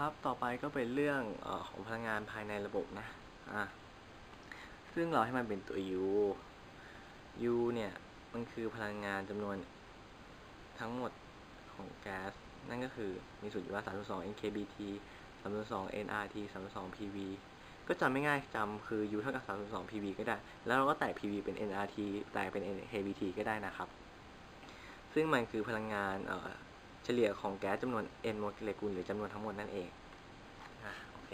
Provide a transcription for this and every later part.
ครับ ต่อไปก็เป็นเรื่องอของพลังงานภายในระบบนะ อะ ซึ่งเราให้มันเป็นตัว U U เนี่ย มันคือพลังงานจำนวนทั้งหมดของแก๊ส นั่นก็คือมีส่วนอยู่ว่า 3.2 NKBT 3.2 nRT 3.2 PV ก็จำไม่ง่ายจำคือ U เท่ากับ 3.2 PV ก็ได้ แล้วเราก็แตก PV เป็น nRT แตกเป็น NKBT ก็ได้นะครับ ซึ่งมันคือพลังงาน เฉลี่ยของแก๊สจำนวน n โมเลกุลหรือจำนวนทั้งหมดนั่นเองอะโอเค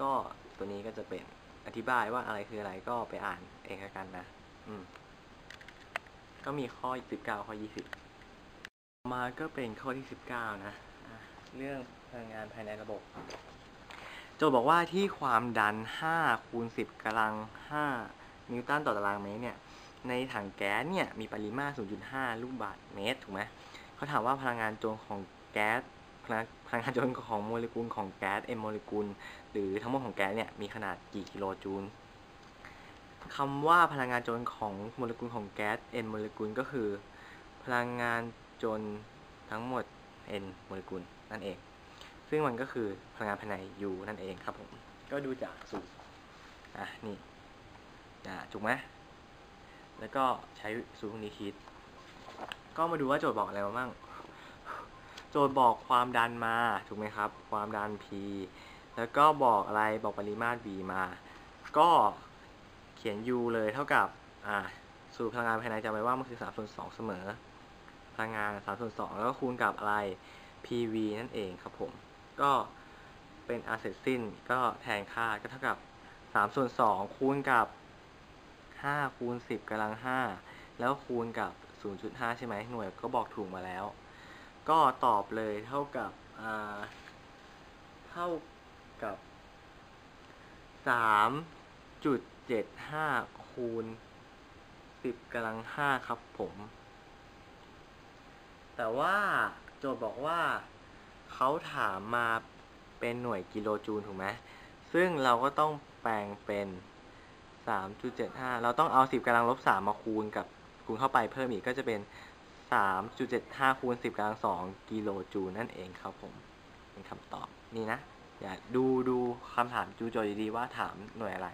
ก็ตัวนี้ก็จะเป็นอธิบายว่าอะไรคืออะไรก็ไปอ่านเองกันนะ อืม ก็มีข้อ 19 ข้อ 20 มาก็เป็นข้อที่ 19 นะะเรื่องพลังงานภายในระบบโจทย์บอกว่าที่ความดัน 5 คูณ 10กำลัง 5 นิวตันต่อตารางเมตรเนี่ย ในถังแก๊สเนี่ย มีปริมาตร 0.5 ลูกบาศก์เมตร ถูกไหม เขาถามว่าพลังงานโจรของแก๊สพลังพลังงานโจรของโมเลกุลของแก๊ส m โมเลกุล หรือทั้งหมดของแก๊สเนี่ยมีขนาดกี่กิโลจูลคำว่าพลังงานโจรของโมเลกุลของแก๊ส n โมเลกุลก็คือ พลังงานโจรทั้งหมด n โมเลกุลนั่นเอง ซึ่งมันก็คือพลังงานภายใน U นั่นเองครับผมก็ดูจากสูตรอะนี่อะถูกไหมแล้วก็ใช้สูตรพวกนี้คิด ก็มาดูว่าโจทย์บอกอะไรมาบ้าง โจทย์บอกความดันมาถูกไหมครับ ความดัน P แล้วก็บอกอะไรบอกปริมาตร V มา ก็เขียน U เลยเท่ากับอ่าสูตรพลังงานภายในจำไว้ว่ามันคือ3ส่วน2เสมอ พลังงาน3ส่วน2แล้วก็คูณกับอะไร PV นั่นเองครับผม ก็เป็นอาเสร็จสิ้นก็แทนค่าก็เท่ากับ3ส่วน2คูณกับ5คูณ10กำลัง5แล้วคูณกับ 0.5 ใช่ไหมหน่วยก็บอกถูกมาแล้ว ก็ตอบเลยเท่ากับเท่ากับ 3.75 คูณ 10กำลัง 5 ครับผม แต่ว่าโจทย์บอกว่าเขาถามมาเป็นหน่วยกิโลจูลถูกไหมซึ่งเราก็ต้องแปลงเป็น 3.75 เราต้องเอา 10กำลังลบ 3 มาคูณกับ คูณเข้าไปเพิ่มอีกก็จะเป็น 3.75คูณ10กำลัง2กิโลจูลนั่นเองครับผม เป็นคำตอบนี่นะ อย่าดูดูคำถามจูโจอยดีๆว่าถามหน่วยอะไร